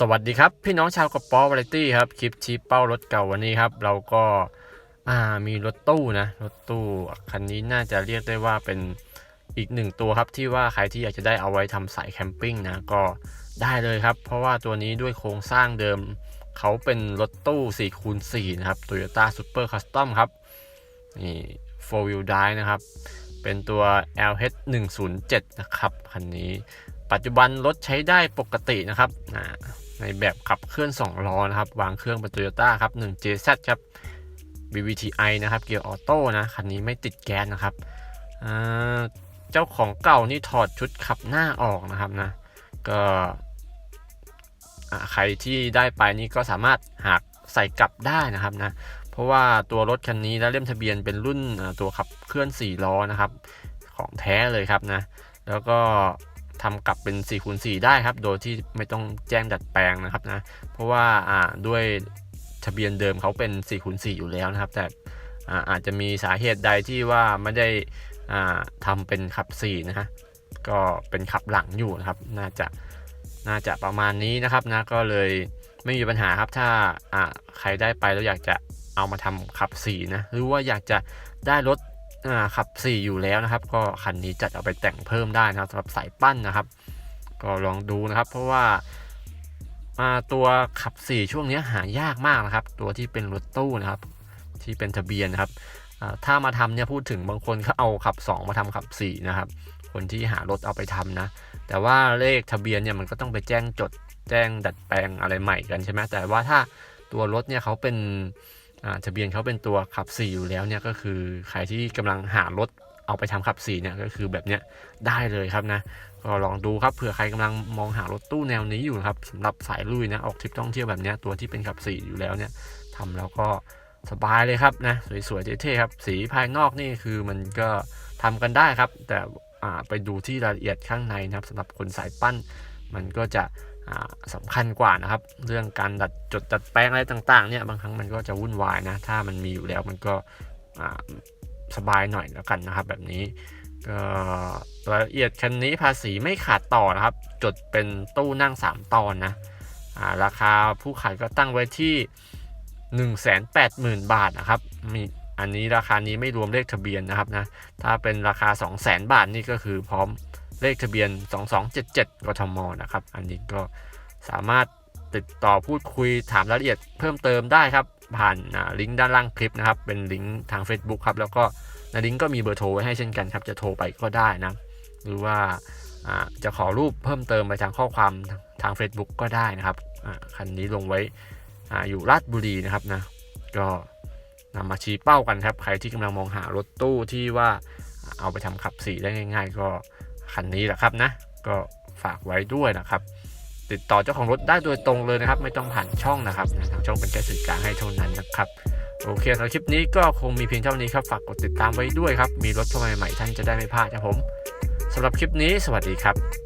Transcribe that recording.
สวัสดีครับ พี่น้องชาวกระป๋อวาไรตี้ครับ คลิปชี้เป้ารถเก่าวันนี้ครับ เราก็อ่ามีรถตู้นะ รถตู้คันนี้น่าจะเรียกได้ว่าเป็นอีกหนึ่งตัวครับที่ว่าใครที่อยากจะได้เอาไว้ทำสายแคมปิ้งนะก็ได้เลยครับ เพราะว่าตัวนี้ด้วยโครงสร้างเดิม เขาเป็นรถตู้4คูณ4นะครับ Toyota Super Custom ครับ นี่4 wheel drive นะครับ เป็นตัว LH 107นะครับคันนี้ปัจจุบันรถใช้ได้ปกตินะครับอ่า ในแบบขับเคลื่อน 2 ล้อนะครับ วางเครื่องเป็น Toyota ครับ 1JZ ครับ BVTi นะครับ เกียร์ออโต้นะ คันนี้ไม่ติดแก๊สนะครับ เจ้าของเก่านี่ถอดชุดขับหน้าออกนะครับนะ ก็ใครที่ได้ไปนี่ก็สามารถหักใส่กลับได้นะครับนะ เพราะว่าตัวรถคันนี้และเล่มทะเบียนเป็นรุ่นตัวขับเคลื่อน 4 ล้อนะครับ ของแท้เลยครับนะ แล้วก็ ทำกลับเป็น4คูณ4ได้ครับ โดยที่ไม่ต้องแจ้งดัดแปลงนะครับนะ เพราะว่าอ่าด้วยทะเบียนเดิมเขาเป็น4คูณ4อยู่แล้วนะครับ แต่อาอาจจะมีสาเหตุใดที่ว่าไม่ได้อ่าทำเป็นขับ4นะฮะ ก็เป็นขับหลังอยู่นะครับ น่าจะน่าจะประมาณนี้นะครับนะ ก็เลยไม่มีปัญหาครับ ถ้าอ่าใครได้ไปแล้วอยากจะเอามาทำขับ4นะ หรือว่าอยากจะได้รถ ขับ 4 อยู่แล้วนะครับ ก็คันนี้จัดเอาไปแต่งเพิ่มได้นะครับสำหรับสายปั้นนะครับ ก็ลองดูนะครับ เพราะว่าอ่าตัวขับ 4 ช่วงนี้หายากมากนะครับ ตัวที่เป็นรถตู้นะครับ ที่เป็นทะเบียนนะครับถ้ามาทำเนี่ยพูดถึงบางคนเขาเอาขับ 2 มาทำขับ 4 นะครับ คนที่หารถเอาไปทำนะ แต่ว่าเลขทะเบียนเนี่ยมันก็ต้องไปแจ้งจดแจ้งดัดแปลงอะไรใหม่กันใช่ไหมแต่ว่าถ้าตัวรถเนี่ยเขาเป็น ทะเบียนเขาเป็นตัวขับ4อยู่แล้วเนี่ยก็คือใครที่กำลังหารถเอาไปทำขับ4เนี่ยก็คือแบบเนี้ยได้เลยครับนะก็ลองดูครับเผื่อใครกำลังมองหารถตู้แนวนี้อยู่ครับสำหรับสายลุยนะออกทริปท่องเที่ยวแบบเนี้ยตัวที่เป็นขับ4อยู่แล้วเนี่ยทำแล้วก็สบายเลยครับนะสวยๆเท่ๆครับสีภายนอกนี่คือมันก็ทำกันได้ครับ แต่ไปดูที่รายละเอียดข้างในนะครับสำหรับคนสายปั้น มันก็จะ สำคัญกว่านะครับ เรื่องการดัดจดดัดแปลงอะไรต่างๆเนี่ยบางครั้งมันก็จะวุ่นวายนะ ถ้ามันมีอยู่แล้วมันก็สบายหน่อยแล้วกันนะครับ แบบนี้ก็รายละเอียดคันนี้ภาษีไม่ขาดต่อนะครับ จดเป็นตู้นั่ง 3 ตอนนะาราคาผู้ขายก็ตั้งไว้ที่ 180,000 บาทนะครับ มีอันนี้ราคานี้ไม่รวมเลขทะเบียนนะครับนะ ถ้าเป็นราคา 200,000 บาทนี่ก็คือพร้อม เลขทะเบียน 2277 กทมนะครับ อันนี้ก็สามารถติดต่อพูดคุยถามรายละเอียดเพิ่มเติมได้ครับ ผ่านาลิงก์ด้านล่างคลิปนะครับ เป็นลิงก์ทาง Facebook ครับ แล้วก็ในลิงก์ก็มีเบอร์โทรไว้ให้เช่นกันครับ จะโทรไปก็ได้นะ หรือว่าจะขอรูปเพิ่มเติมไปทางข้อความทาง Facebook ก็ได้นะครับอ่าคันนี้ลงไว้ออยู่ราชบุรีนะครับนะ ก็นำมาชี้เป้ากันครับ ใครที่กำลังมองหารถตู้ที่ว่าเอาไปทำขับสีได้ง่าย ๆ ก็ คันนี้แหละครับนะ ก็ฝากไว้ด้วยนะครับ ติดต่อเจ้าของรถได้โดยตรงเลยนะครับ ไม่ต้องผ่านช่องนะครับทางช่องเป็นแค่สื่อกลางให้เท่านั้นนะครับโอเคสำหรับคลิปนี้ก็คงมีเพียงเท่านี้ครับ ฝากกดติดตามไว้ด้วยครับ มีรถเข้ามาใหม่ท่านจะได้ไม่พลาดครับผมสำหรับคลิปนี้สวัสดีครับ